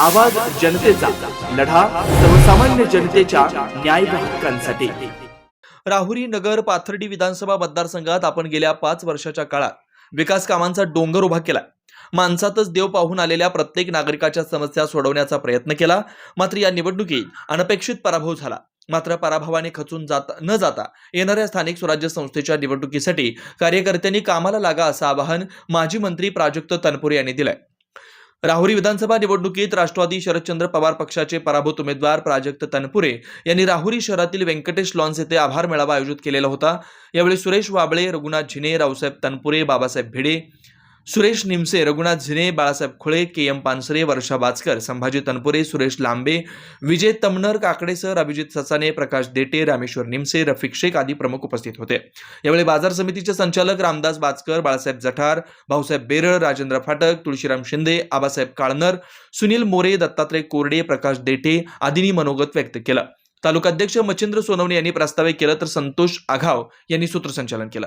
आवाज जनतेचा लढा सर्वसामान्य जनतेच्या न्याय हक्कांसाठी. राहुरी नगर पाथर्डी विधानसभा मतदारसंघात आपण गेल्या पाच वर्षाच्या काळात विकास कामांचा डोंगर उभा केला. माणसातच देव पाहून आलेल्या प्रत्येक नागरिकाच्या समस्या सोडवण्याचा प्रयत्न केला मात्र या निवडणुकीत अनपेक्षित पराभव झाला. मात्र पराभवाने खचून जाता न जाता येणाऱ्या स्थानिक स्वराज्य संस्थेच्या निवडणुकीसाठी कार्यकर्त्यांनी कामाला लागा असं आवाहन माजी मंत्री प्राजक्त तनपुरे यांनी दिलंय. राहुरी विधानसभा निवडणुकीत राष्ट्रवादी शरदचंद्र पवार पक्षाचे पराभूत उमेदवार प्राजक्त तनपुरे यांनी राहुरी शहरातील व्यंकटेश लॉन्स येथे आभार मेळावा आयोजित केलेला होता. यावेळी सुरेश वाबळे रघुनाथ झिने रावसाहेब तनपुरे बाबासाहेब भिडे सुरेश निमसे रघुनाथ झिने बाळासाहेब खुळे के एम पानसरे वर्षा बाचकर संभाजी तनपुरे सुरेश लांबे विजय तमनर काकडेसर अभिजित ससाने प्रकाश देटे रामेश्वर निमसे रफिक शेख आदी प्रमुख उपस्थित होते. यावेळी बाजार समितीचे संचालक रामदास बाचकर बाळासाहेब जठार भाऊसाहेब बेरळ राजेंद्र फाटक तुळशीराम शिंदे आबासाहेब काळनर सुनील मोरे दत्तात्रय कोरडे प्रकाश देठे आदींनी मनोगत व्यक्त केलं. तालुकाध्यक्ष मच्छिंद्र सोनवणे यांनी प्रास्ताविक केलं तर संतोष आघाव यांनी सूत्रसंचालन केलं.